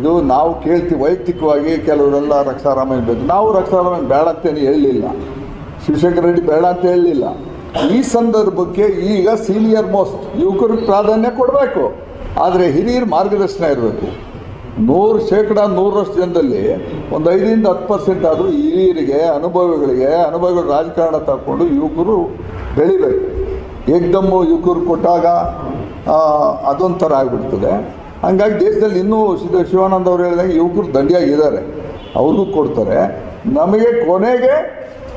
ಇದು ನಾವು ಕೇಳ್ತೀವಿ ವೈಯಕ್ತಿಕವಾಗಿ ಕೆಲವರೆಲ್ಲ ರಕ್ಷಾರಾಮಯ್ಯ ಬೇಕು ನಾವು ರಕ್ಷಾರಾಮಯ್ಯ ಬೇಡ ಅಂತೇನು ಹೇಳಲಿಲ್ಲ ಶಿವಶಂಕರ ರೆಡ್ಡಿ ಬೇಡ ಅಂತ ಹೇಳಲಿಲ್ಲ ಈ ಸಂದರ್ಭಕ್ಕೆ ಈಗ ಸೀನಿಯರ್ ಮೋಸ್ಟ್ ಯುವಕರಿಗೆ ಪ್ರಾಧಾನ್ಯ ಕೊಡಬೇಕು. ಆದರೆ ಹಿರಿಯರ ಮಾರ್ಗದರ್ಶನ ಇರಬೇಕು. ನೂರು ಶೇಕಡ, ನೂರರಷ್ಟು ಜನದಲ್ಲಿ ಒಂದು ಐದರಿಂದ ಹತ್ತು ಪರ್ಸೆಂಟ್ ಆದರೂ ಹಿರಿಯರಿಗೆ, ಅನುಭವಿಗಳಿಗೆ, ಅನುಭವಿಗಳು ರಾಜಕಾರಣ ತಗೊಂಡು ಯುವಕರು ಬೆಳಿಬೇಕು. ಏಕ್ದಮ್ಮು ಯುವಕರು ಕೊಟ್ಟಾಗ ಅದೊಂಥರ ಆಗಿಬಿಡ್ತದೆ. ಹಂಗಾಗಿ ದೇಶದಲ್ಲಿ ಇನ್ನೂ ಶಿವಾನಂದ ಅವರು ಹೇಳಿದಂಗೆ ಯುವಕರು ದಂಡಿಯಾಗಿದ್ದಾರೆ. ಅವ್ರಿಗೂ ಕೊಡ್ತಾರೆ. ನಮಗೆ ಕೊನೆಗೆ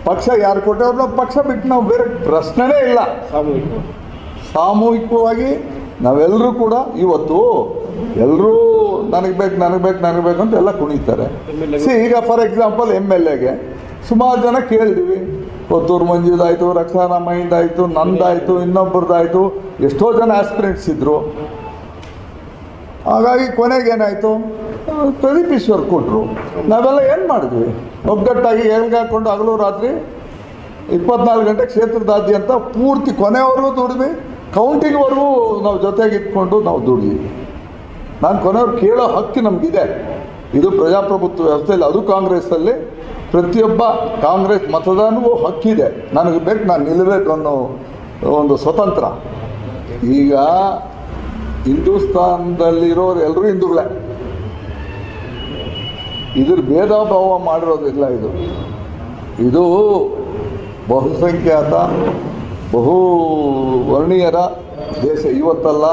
ಪಕ್ಷ ಯಾರು ಕೊಟ್ಟವ್ರನ್ನ ಪಕ್ಷ ಬಿಟ್ಟು ನಾವು ಬೇರೆ ಪ್ರಶ್ನೆನೇ ಇಲ್ಲ. ಸಾಮೂಹಿಕವಾಗಿ ನಾವೆಲ್ಲರೂ ಕೂಡ ಇವತ್ತು ಎಲ್ಲರೂ ನನಗೆ ಬೇಕು ನನಗೆ ಬೇಕು ನನಗೆ ಬೇಕು ಅಂತ ಎಲ್ಲ ಕುಣಿತಾರೆ. ಸಿ, ಈಗ ಫಾರ್ ಎಕ್ಸಾಂಪಲ್ ಎಂ ಎಲ್ ಎಗೆ ಸುಮಾರು ಜನ ಕೇಳಿದ್ವಿ. ಕೊತ್ತೂರು ಮಂಜುದಾಯಿತು, ರಕ್ಷಾರಾಮಯ್ಯದಾಯಿತು, ನಂದಾಯಿತು ಇನ್ನೊಬ್ಬರದ್ದಾಯಿತು ಎಷ್ಟೋ ಜನ ಆಸ್ಪಿರೆಂಟ್ಸ್ ಇದ್ದರು ಹಾಗಾಗಿ ಕೊನೆಗೆ ಏನಾಯಿತು? ಪ್ರದೀಪ್ ಈಶ್ವರ್ ಕೊಟ್ಟರು ನಾವೆಲ್ಲ ಏನು ಮಾಡಿದ್ವಿ? ಒಗ್ಗಟ್ಟಾಗಿ ಏಳ್ಗೆ ಹಾಕೊಂಡು ಹಗಲು ರಾತ್ರಿ ಇಪ್ಪತ್ನಾಲ್ಕು ಗಂಟೆ ಕ್ಷೇತ್ರದಾದ್ಯಂತ ಪೂರ್ತಿ ಕೊನೆವರೆಗೂ ದುಡಿದ್ವಿ. ಕೌಂಟಿಂಗ್ವರೆಗೂ ನಾವು ಜೊತೆಗೆ ಇಟ್ಕೊಂಡು ನಾವು ದುಡಿದ್ವಿ. ನಾನು ಕೊನೆಯವ್ರು ಕೇಳೋ ಹಕ್ಕು ನಮಗಿದೆ. ಇದು ಪ್ರಜಾಪ್ರಭುತ್ವ ವ್ಯವಸ್ಥೆಯಲ್ಲಿ, ಅದು ಕಾಂಗ್ರೆಸ್ಸಲ್ಲಿ. ಪ್ರತಿಯೊಬ್ಬ ಕಾಂಗ್ರೆಸ್ ಮತದಾನವೂ ಹಕ್ಕಿದೆ. ನನಗೆ ಬೇಕು, ನಾನು ನಿಲ್ಲಬೇಕು ಅನ್ನೋ ಒಂದು ಸ್ವತಂತ್ರ. ಈಗ ಹಿಂದೂಸ್ತಾನದಲ್ಲಿರೋರು ಎಲ್ಲರೂ ಹಿಂದೂಗಳೇ. ಇದ್ರ ಭೇದ ಭಾವ ಮಾಡಿರೋದಿಲ್ಲ ಇದು. ಇದು ಬಹುಸಂಖ್ಯಾತ, ಬಹು ವರ್ಣೀಯರ ದೇಶ. ಇವತ್ತಲ್ಲ,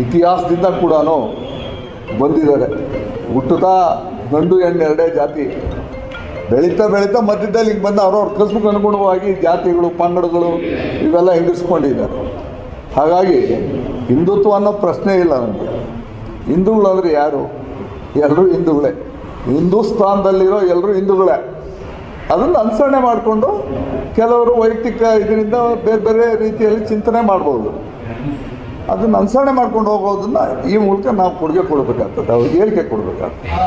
ಇತಿಹಾಸದಿಂದ ಕೂಡ ಬಂದಿದ್ದಾರೆ. ಹುಟ್ಟುತ್ತಾ ಗಂಡು ಹೆಣ್ಣು ಎರಡೇ ಜಾತಿ. ಬೆಳೀತಾ ಬೆಳೀತಾ ಮಧ್ಯದಲ್ಲಿ ಹಿಂಗೆ ಬಂದು ಅವ್ರವ್ರ ಕಸುಬಿಗೆ ಅನುಗುಣವಾಗಿ ಜಾತಿಗಳು, ಪಂಗಡಗಳು ಇವೆಲ್ಲ ಹಿಂದಿಸ್ಕೊಂಡಿದ್ದಾರೆ. ಹಾಗಾಗಿ ಹಿಂದುತ್ವ ಅನ್ನೋ ಪ್ರಶ್ನೆ ಇಲ್ಲ ನನಗೆ ಹಿಂದೂಗಳು ಯಾರು? ಎಲ್ಲರೂ ಹಿಂದೂಗಳೇ. ಹಿಂದೂಸ್ತಾನದಲ್ಲಿರೋ ಎಲ್ಲರೂ ಹಿಂದೂಗಳೇ. ಅದನ್ನು ಅನುಸರಣೆ ಮಾಡಿಕೊಂಡು ಕೆಲವರು ವೈಯಕ್ತಿಕ ಇದರಿಂದ ಬೇರೆ ಬೇರೆ ರೀತಿಯಲ್ಲಿ ಚಿಂತನೆ ಮಾಡ್ಬೋದು. ಅದನ್ನು ಅನುಸರಣೆ ಮಾಡ್ಕೊಂಡು ಹೋಗೋದನ್ನ ಈ ಮೂಲಕ ನಾವು ಕೊಡುಗೆ ಕೊಡಬೇಕಾಗ್ತದೆ. ಅವ್ರಿಗೆ ಹೇಳಿಕೆ ಕೊಡಬೇಕಾಗ್ತದೆ.